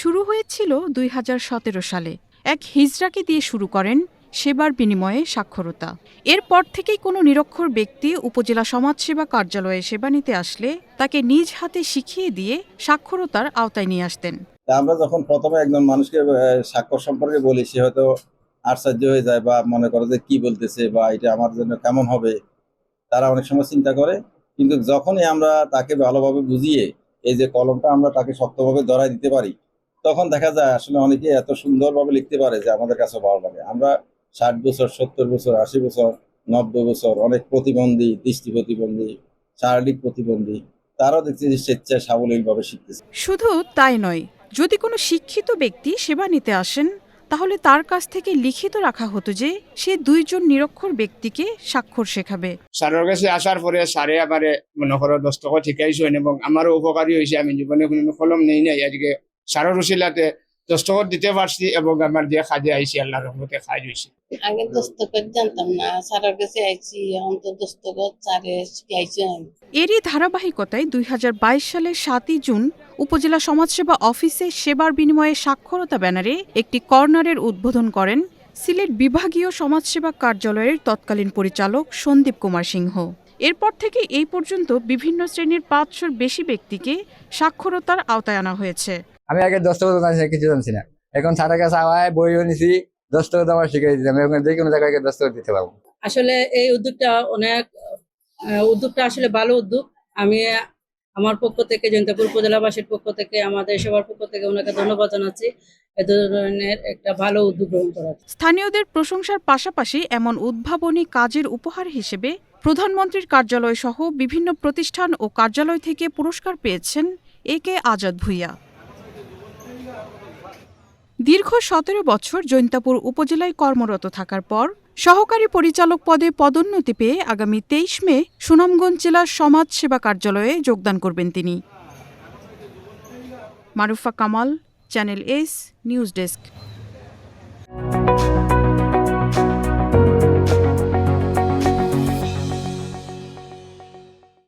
শুরু হয়েছিল দুই সালে। এক হিজড়াকে দিয়ে শুরু করেন সেবার বিনিময়ে সাক্ষরতা। এরপর থেকেই কোনো নিরক্ষর ব্যক্তি উপজেলা সমাজসেবা কার্যালয়ে সেবা নিতে আসলে তাকে নিজ হাতে শিখিয়ে দিয়ে সাক্ষরতার আওতায় নিয়ে আসতেন। আমরা যখন প্রথমে একজন মানুষকে স্বাক্ষর সম্পর্কে বলি, সে হয়তো আশ্চর্য হয়ে যায় বা মনে করে যে কি বলতেছে বা এটা আমার জন্য কেমন হবে। তারা অনেক সময় চিন্তা করে, কিন্তু যখনই আমরা তাকে ভালোভাবে বুঝিয়ে এই যে কলমটা আমরা তাকে শক্তভাবে ধরাই দিতে পারি, তখন দেখা যায় আসলে অনেকে এত সুন্দরভাবে লিখতে পারে যে আমাদের কাছে ভালো লাগে। আমরা ষাট বছর, সত্তর বছর, আশি বছর, নব্বই বছর অনেক প্রতিবন্ধী, দৃষ্টি প্রতিবন্ধী, শারীরিক প্রতিবন্ধী, তারাও দেখছি যে স্বেচ্ছায় সাবলীলভাবে শিখতেছে। শুধু তাই নয়, যদি কোনো শিক্ষিত ব্যক্তি সেবা নিতে আসেন তাহলে তার কাছ থেকে লিখিত রাখা হতো যে সে দুইজন নিরক্ষর ব্যক্তিকে স্বাক্ষর শেখাবে। স্যারের কাছে আসার পরে স্যারে আমারে মনে করো দস্তক ঠিকাইছেন এবং আমারও উপকারী হয়েছে আমি জীবনে কোনো কলম নেই নাই। আজকে স্যারের উশিলাতে দস্তখত দিতে পারছি এবং আমার যে কাজে আইছি আল্লাহর রহমতে কাজ হয়েছে আগে দস্তখত জানতাম না স্যারের কাছে আইছি এখন তো দস্তখত স্যারে শিখাইছে এরই ধারাবাহিকতায় দুই হাজার বাইশ সালের সাতই জুন উপজেলা সমাজসেবা অফিসে সেবার বিনিময়ে সাক্ষরতা ব্যানারে একটি কর্নারের উদ্বোধন করেন সিলেট বিভাগীয় সমাজসেবা কার্যালয়ের তৎকালীন পরিচালক সন্দীপ কুমার সিংহ। এরপর থেকে এই পর্যন্ত বিভিন্ন শ্রেণির পাঁচশোর বেশি ব্যক্তিকে সাক্ষরতার আওতায় আনা হয়েছে। আমি আগে দস্তখত জানছি না, কিছু জানছি না। এখন স্যারের কাছে আওয়ায় বইও নিছি দস্তখত আমার শিখিয়ে দিতাম এখন যে কোনো জায়গায় গিয়ে দস্তখত দিতে পারব। আসলে এই উদ্যোগটা অনেক আহ, উদ্যোগটা আসলে ভালো উদ্যোগ। আমি আমার পক্ষ থেকে জয়ন্তপুর উপজেলাবাসীর পক্ষ থেকে আমাদের সবার পক্ষ থেকে ওনাকে ধন্যবাদ জানাচ্ছি। এ ধরনের একটা ভালো উদ্যোগ গ্রহণ করা স্থানীয়দের প্রশংসার পাশাপাশি এমন উদ্ভাবনী কাজের উপহার হিসেবে প্রধানমন্ত্রীর কার্যালয় সহ বিভিন্ন প্রতিষ্ঠান ও কার্যালয় থেকে পুরস্কার পেয়েছেন এ কে আজাদ ভুইয়া। দীর্ঘ সতেরো বছর জৈন্তাপুর উপজেলায় কর্মরত থাকার পর সহকারী পরিচালক পদে পদোন্নতি পেয়ে আগামী তেইশ মে সুনামগঞ্জ জেলার সমাজ সেবা কার্যালয়ে যোগদান করবেন তিনি। Marufa Kamal, channel S, news desk.